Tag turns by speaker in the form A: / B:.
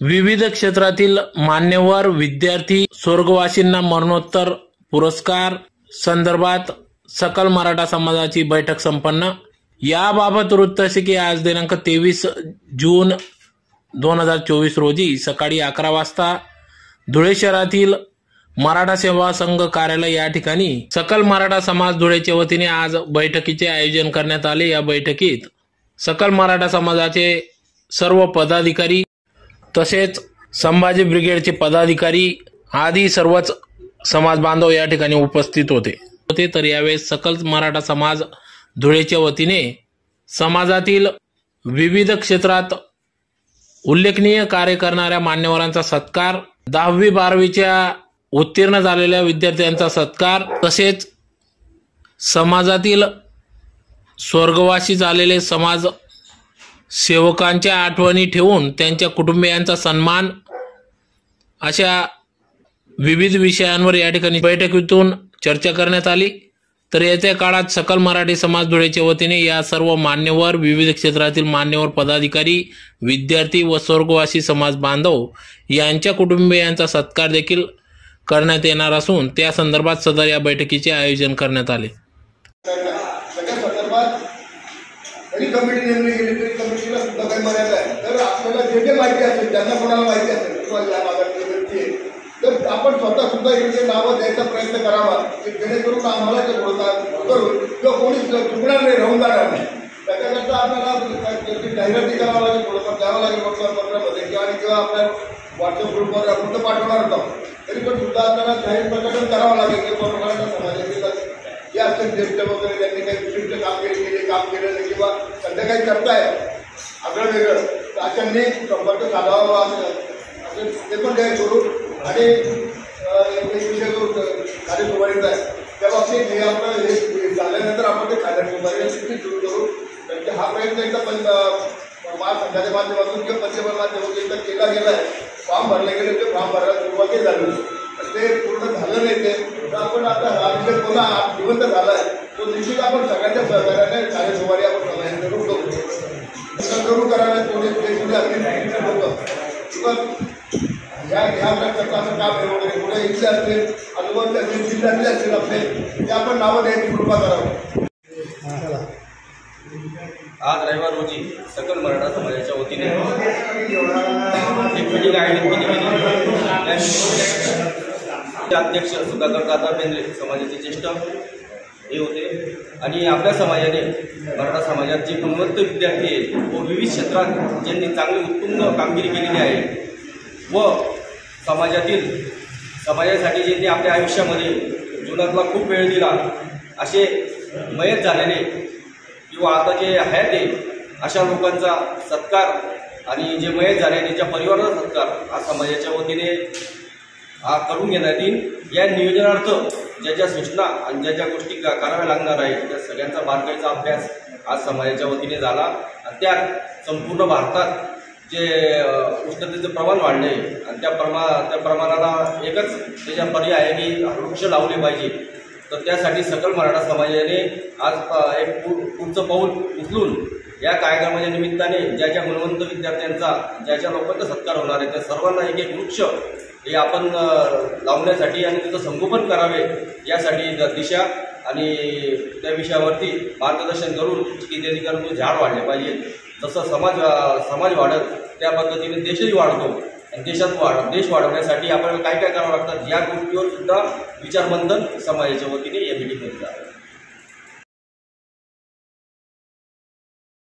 A: विविध क्षेत्रातील मान्यवर विद्यार्थी स्वर्गवासींना मरणोत्तर पुरस्कार संदर्भात सकल मराठा समाजाची बैठक संपन्न. याबाबत वृत्त असे की आज दिनांक तेवीस जून दोन हजार चोवीस रोजी सकाळी अकरा वाजता धुळे शहरातील मराठा सेवा संघ कार्यालय या ठिकाणी सकल मराठा समाज धुळेच्या वतीने आज बैठकीचे आयोजन करण्यात आले. या बैठकीत सकल मराठा समाजाचे सर्व पदाधिकारी तसेच संभाजी ब्रिगेडचे पदाधिकारी आदी सर्वच समाज बांधव या ठिकाणी उपस्थित होते. होते तर यावेळेस सकल मराठा समाज धुळेच्या वतीने समाजातील विविध क्षेत्रात उल्लेखनीय कार्य करणाऱ्या मान्यवरांचा सत्कार दहावी बारावीच्या उत्तीर्ण झालेल्या विद्यार्थ्यांचा सत्कार तसेच समाजातील स्वर्गवासी झालेले समाज सेवकांच्या आठवणी ठेवून त्यांच्या कुटुंबियांचा सन्मान अशा विविध विषयांवर या ठिकाणी बैठकीतून चर्चा करण्यात आली. तर येत्या काळात सकल मराठी समाज धुळेच्या वतीने या सर्व मान्यवर विविध क्षेत्रातील मान्यवर पदाधिकारी विद्यार्थी व स्वर्गवासी समाज बांधव यांच्या कुटुंबियांचा सत्कार देखील करण्यात येणार असून त्या संदर्भात सदर या बैठकीचे आयोजन करण्यात आले.
B: जरी कमिटी नेमली गेली तरी कमिटीला सुद्धा काही मर्यादा आहे. तर आपल्याला जे जे माहिती असेल त्यांना कोणाला माहिती असेल किंवा या भागातली व्यक्ती आहे तर आपण स्वतः सुद्धा इथे नावं द्यायचा प्रयत्न करावा की जेणेकरून आम्हाला ते बोलतात करून किंवा कोणीच चुकणार नाही राहून जाणार नाही. त्याच्याकरता आपल्याला जाहिराती करावं लागेल थोडंफार द्यावं लागेल वर्तमानपत्रामध्ये किंवा आणि किंवा आपल्या व्हॉट्सअप ग्रुपवर आपण तर पाठवणार होतो. तरी पण सुद्धा आपल्याला जाहीर प्रकटन करावं लागेल की ज्येष्ठ वगैरे त्यांनी काही विशिष्ट कामगिरी केली काम केलं किंवा सध्या काही करताय आगळं वेगळं तर अशांनी संपर्क साधावा असं ते पण काही करू आणि एक विषय जो कार्य सुधारित आहे त्या बाबतीत हे। आपलं हे झाल्यानंतर आपण ते कार्य सुधारित सुरू करू म्हणजे हा प्रयत्न एकदा पण महासंघाच्या माध्यमातून किंवा पंचबल माध्यमातून एकदा केला गेला आहे फॉर्म भरले गेले ते फॉर्म भरायला सुरुवातही झाली ते पूर्ण झालं नाही ते आपण विषय पुन्हा जिवंत झाला तो निश्चित आपण सगळ्यांच्या सहकार्याने कार्यसुमारी आपण सगळ्यांनी करू करू करू करायला थोडे ते सुद्धा अगदी किंवा ह्या ह्या प्रकारचं असं काम आहे वगैरे. कुठे इथले असतील असतील जिल्ह्यातले असतील आपले ते आपण नावं द्यायची कृपा करावं.
C: आज रविवार रोजी सकल मराठा समाजाच्या वतीने एक मिटिंग आयोजित केली गेली अध्यक्ष सुधाकर दादा बेंद्रे समाजाचे ज्येष्ठ हे होते. आणि आपल्या समाजाने मराठा समाजात जे गुणवंत विद्यार्थी आहेत व विविध क्षेत्रात ज्यांनी चांगली उत्तुंग कामगिरी केलेली आहे व समाजातील समाजासाठी ज्यांनी आपल्या आयुष्यामध्ये जीवनातला खूप वेळ दिला असे मयत झालेले किंवा आता जे आहेत ते अशा लोकांचा सत्कार आणि जे मयत झाले त्यांच्या परिवाराचा सत्कार हा समाजाच्या वतीने हा करून घेण्यात येईल या नियोजनार्थ ज्या ज्या सूचना आणि ज्या ज्या गोष्टी कराव्या लागणार आहेत त्या सगळ्यांचा बारकाईचा अभ्यास आज समाजाच्या वतीने झाला. आणि त्यात संपूर्ण भारतात जे उष्णतेचं प्रमाण वाढले आणि त्या प्रमा त्या प्रमाणाला एकच त्याच्या पर्याय आहे की वृक्ष लावले पाहिजे. तर त्यासाठी सकल मराठा समाजाने आज एक पुढचं पाऊल उचलून या कार्यक्रमाच्या निमित्ताने ज्या ज्या गुणवंत विद्यार्थ्यांचा ज्या ज्या लोकांचा सत्कार होणार आहे त्या सर्वांना एक एक वृक्ष हे आपण लावण्यासाठी आणि त्याचं संगोपन करावे यासाठी दिशा आणि त्या विषयावरती मार्गदर्शन करून की जेणेकरून तो झाड वाढले पाहिजे. जसं समाज समाज वाढत त्या पद्धतीने देशही वाढतो. आणि देशात वाढ देश वाढवण्यासाठी आपल्याला काय काय करावं लागतं? या गोष्टीवर सुद्धा विचारमंथन समाजाच्या वतीने या मिटिंगमध्ये झालं.